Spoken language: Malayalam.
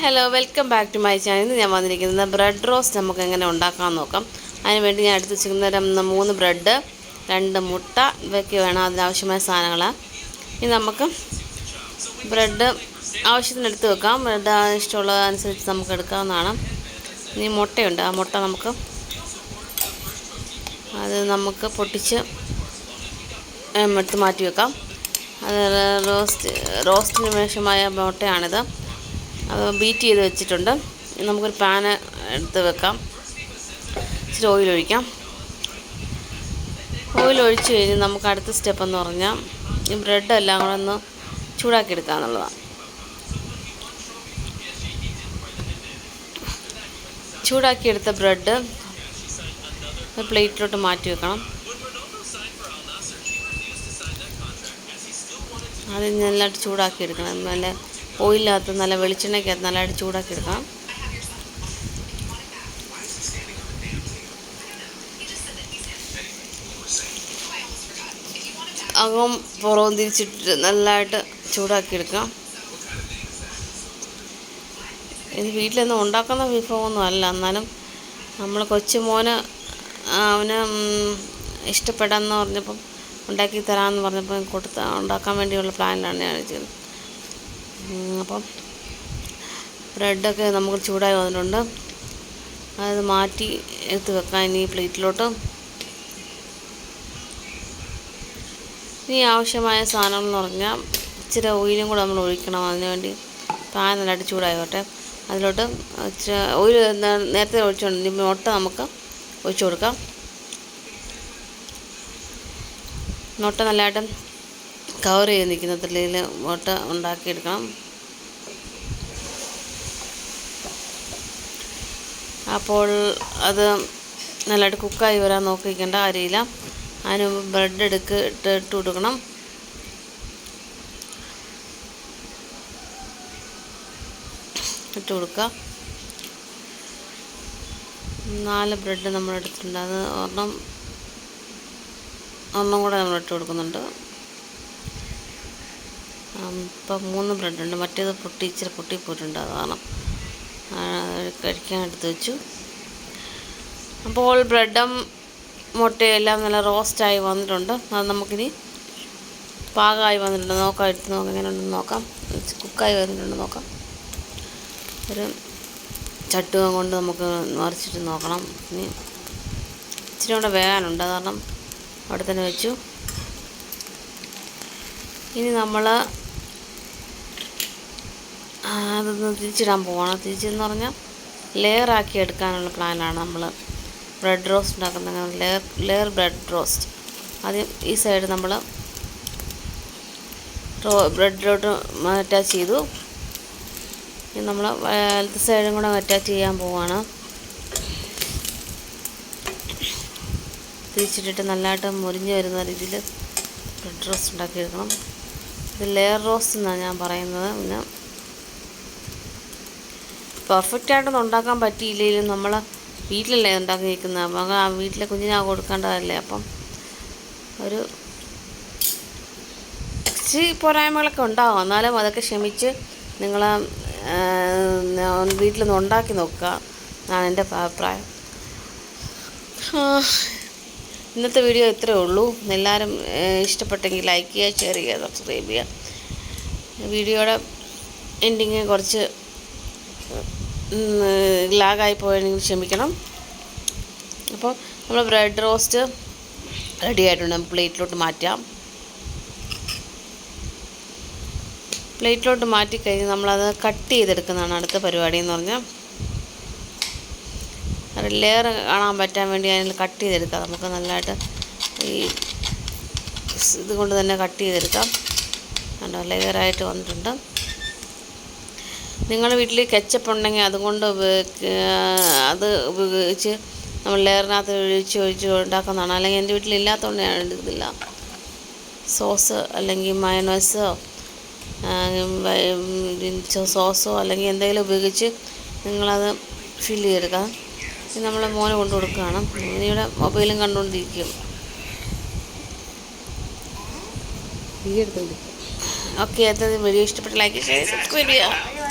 Hello welcome back to my channel. ഞാൻ വന്നിരിക്കുന്നത് ബ്രെഡ് റോസ്റ്റ് നമുക്ക് എങ്ങനെ ഉണ്ടാക്കാൻ നോക്കാം. അതിന് വേണ്ടി ഞാൻ എടുത്ത് വെച്ചിരിക്കുന്ന മൂന്ന് ബ്രെഡ് രണ്ട് മുട്ട ഇവയ്ക്ക് വേണം അതിനാവശ്യമായ സാധനങ്ങൾ ഇനി നമുക്ക് ബ്രെഡ് ആവശ്യത്തിന് എടുത്ത് വെക്കാം. ബ്രെഡ് ഇഷ്ടമുള്ള അനുസരിച്ച് നമുക്ക് എടുക്കാവുന്നതാണ്. ഇനി മുട്ടയുണ്ട്. ആ മുട്ട നമുക്ക് അത് നമുക്ക് പൊട്ടിച്ച് എടുത്ത് മാറ്റി വെക്കാം. അത് റോസ്റ്റ് റോസ്റ്റിന് വേഷമായ മുട്ടയാണിത്. ബീറ്റ് ചെയ്ത് വെച്ചിട്ടുണ്ട്. നമുക്കൊരു പാന് എടുത്ത് വെക്കാം. ഇച്ചിരി ഓയിൽ ഒഴിക്കാം. ഓയിൽ ഒഴിച്ച് കഴിഞ്ഞ് നമുക്ക് അടുത്ത സ്റ്റെപ്പ് എന്ന് പറഞ്ഞാൽ ഈ ബ്രെഡ് എല്ലാം കൂടെ ഒന്ന് ചൂടാക്കി എടുക്കുക എന്നുള്ളതാണ് ചൂടാക്കിയെടുത്ത ബ്രെഡ് പ്ലേറ്റിലോട്ട് മാറ്റി വെക്കണം. അത് നല്ലതായിട്ട് ചൂടാക്കി എടുക്കണം. നല്ല ഓയിലകത്ത് നല്ല വെളിച്ചെണ്ണയ്ക്കകത്ത് നല്ലതായിട്ട് ചൂടാക്കി എടുക്കാം അകവും പുറവും തിരിച്ചിട്ട് നല്ലതായിട്ട് ചൂടാക്കി എടുക്കാം. ഇത് വീട്ടിലൊന്നും ഉണ്ടാക്കുന്ന വിഭവമൊന്നും അല്ല. എന്നാലും നമ്മൾ കൊച്ചു മോന് ആ, അവന് ഇഷ്ടപ്പെടാമെന്ന് പറഞ്ഞപ്പം ഉണ്ടാക്കി തരാമെന്ന് പറഞ്ഞപ്പോൾ കൊടുത്ത ഉണ്ടാക്കാൻ വേണ്ടിയുള്ള പ്ലാനിലാണ് ഞാൻ ചെയ്യുന്നത് അപ്പം ബ്രെഡൊക്കെ നമുക്ക് ചൂടായി വന്നിട്ടുണ്ട്. അത് മാറ്റി എടുത്ത് വെക്കാൻ ഇനി പ്ലേറ്റിലോട്ട്. ഇനി ആവശ്യമായ സാധനങ്ങൾ എന്ന് പറഞ്ഞാൽ ഇച്ചിരി ഓയിലും കൂടെ നമ്മൾ ഒഴിക്കണം അതിന് വേണ്ടി. പാൻ നല്ലതായിട്ട് ചൂടായിക്കോട്ടെ. അതിലോട്ട് ഇച്ചിരി ഓയിൽ നേരത്തെ ഒഴിച്ചുകൊണ്ട് മുട്ട നമുക്ക് ഒഴിച്ചു കൊടുക്കാം. മുട്ട നല്ലതായിട്ട് കവർ ചെയ്ത് നിൽക്കുന്ന തുള്ളിയിൽ മുട്ട ഉണ്ടാക്കിയെടുക്കണം. അപ്പോൾ അത് നല്ലതായിട്ട് കുക്കായി വരാൻ നോക്കിക്കേണ്ട അരിയില അതിന് ബ്രെഡ് എടുക്ക് ഇട്ട് ഇട്ട് കൊടുക്കണം. ഇട്ട് കൊടുക്കുക. നാല് ബ്രെഡ് നമ്മൾ എടുത്തിട്ടുണ്ട് അത് ഒരെണ്ണം ഒരെണ്ണം കൂടെ നമ്മൾ ഇട്ട് കൊടുക്കുന്നുണ്ട്. ഇപ്പം മൂന്ന് ബ്രെഡുണ്ട് മറ്റേത് പൊട്ടി ഇച്ചിരി പൊട്ടിപ്പോയിട്ടുണ്ട് അത് കാരണം ആ, അത് കഴിക്കാൻ എടുത്ത് വെച്ചു. അപ്പോൾ ബ്രെഡും എല്ലാം നല്ല റോസ്റ്റായി വന്നിട്ടുണ്ട്. അത് നമുക്കിനി പാകമായി വന്നിട്ടുണ്ട്. നോക്കാം എടുത്ത് നോക്കാം. എങ്ങനെ ഉണ്ടെന്ന് നോക്കാം. കുക്കായി വന്നിട്ടുണ്ട്. നോക്കാം. ഒരു ചട്ടുകം കൊണ്ട് നമുക്ക് മറിച്ചിട്ട് നോക്കണം. ഇനി ഇച്ചിരി കൂടെ വേകാനുണ്ട് കാരണം അവിടെ തന്നെ വെച്ചു. ഇനി നമ്മൾ അതൊന്ന് തിരിച്ചിടാൻ പോവാണ്. തിരിച്ചെന്ന് പറഞ്ഞാൽ ലെയറാക്കി എടുക്കാനുള്ള പ്ലാനാണ് നമ്മൾ ബ്രെഡ് റോസ്റ്റ് ഉണ്ടാക്കുന്ന ലെയർ ലെയർ ബ്രെഡ് റോസ്റ്റ് ആദ്യം ഈ സൈഡ് നമ്മൾ റോ ബ്രെഡിലോട്ട് അറ്റാച്ച് ചെയ്തു. ഇനി നമ്മൾ വലത്തെ സൈഡും കൂടെ അറ്റാച്ച് ചെയ്യാൻ പോവാണ്. തിരിച്ചിട്ടിട്ട് നല്ലതായിട്ട് മുരിഞ്ഞ് വരുന്ന രീതിയിൽ ബ്രെഡ് റോസ്റ്റ് ഉണ്ടാക്കിയെടുക്കണം. ഇത് ലെയർ റോസ്റ്റ് എന്നാണ് ഞാൻ പറയുന്നത്. പിന്നെ പെർഫെക്റ്റ് ആയിട്ടൊന്നും ഉണ്ടാക്കാൻ പറ്റിയില്ലെങ്കിലും നമ്മൾ വീട്ടിലല്ലേ ഉണ്ടാക്കി നിൽക്കുന്നത് അപ്പം ആ വീട്ടിലെ കുഞ്ഞിനാ കൊടുക്കേണ്ടതല്ലേ. അപ്പം ഒരു ഇച്ചിരി പോരായ്മകളൊക്കെ ഉണ്ടാവും. എന്നാലും അതൊക്കെ ക്ഷമിച്ച് നിങ്ങൾ വീട്ടിലൊന്ന് ഉണ്ടാക്കി നോക്കുക എന്നാണ് എന്റെ അഭിപ്രായം. ഇന്നത്തെ വീഡിയോ ഇത്രയേ ഉള്ളൂ. എല്ലാവരും ഇഷ്ടപ്പെട്ടെങ്കിൽ ലൈക്ക് ചെയ്യുക ഷെയർ ചെയ്യുക സബ്സ്ക്രൈബ് ചെയ്യുക. വീഡിയോയുടെ എൻഡിങ് കുറച്ച് ലാഗായി പോയെങ്കിൽ ക്ഷമിക്കണം. അപ്പോൾ നമ്മൾ ബ്രെഡ് റോസ്റ്റ് റെഡി ആയിട്ടുണ്ട്. പ്ലേറ്റിലോട്ട് മാറ്റാം. പ്ലേറ്റിലോട്ട് മാറ്റിക്കഴിഞ്ഞ് നമ്മളത് കട്ട് ചെയ്തെടുക്കുന്നതാണ് അടുത്ത പരിപാടി എന്ന് പറഞ്ഞാൽ ലെയർ കാണാൻ പറ്റാൻ വേണ്ടി അതിൽ കട്ട് ചെയ്തെടുക്കാം. നമുക്ക് നല്ലതായിട്ട് ഈ ഇതുകൊണ്ട് ഇത് കൊണ്ട് തന്നെ കട്ട് ചെയ്തെടുക്കാം. കണ്ടോ ലെയറായിട്ട് വന്നിട്ടുണ്ട്. നിങ്ങളുടെ വീട്ടിൽ കെച്ചപ്പ് ഉണ്ടെങ്കിൽ അതുകൊണ്ട് അത് ഉപയോഗിച്ച് നമ്മൾ ലെയറിനകത്ത് ഒഴിച്ച് ഒഴിച്ച് ഉണ്ടാക്കുന്നതാണ്. അല്ലെങ്കിൽ എന്റെ വീട്ടിൽ ഇല്ലാത്തതുകൊണ്ട് ഞാൻ എടുക്കുന്നില്ല. സോസ് അല്ലെങ്കിൽ മയണൈസോ സോസോ അല്ലെങ്കിൽ എന്തെങ്കിലും ഉപയോഗിച്ച് നിങ്ങളത് ഫില്ല് ചെയ്തെടുക്കാം. ഇത് നമ്മളെ മോനെ കൊണ്ടു കൊടുക്കുകയാണ് ഇവിടെ മൊബൈലും കണ്ടുകൊണ്ടിരിക്കും ഓക്കെ അത് വീഡിയോ ഇഷ്ടപ്പെട്ട ലൈക്ക് ചെയ്യുക സബ്സ്ക്രൈബ് ചെയ്യുക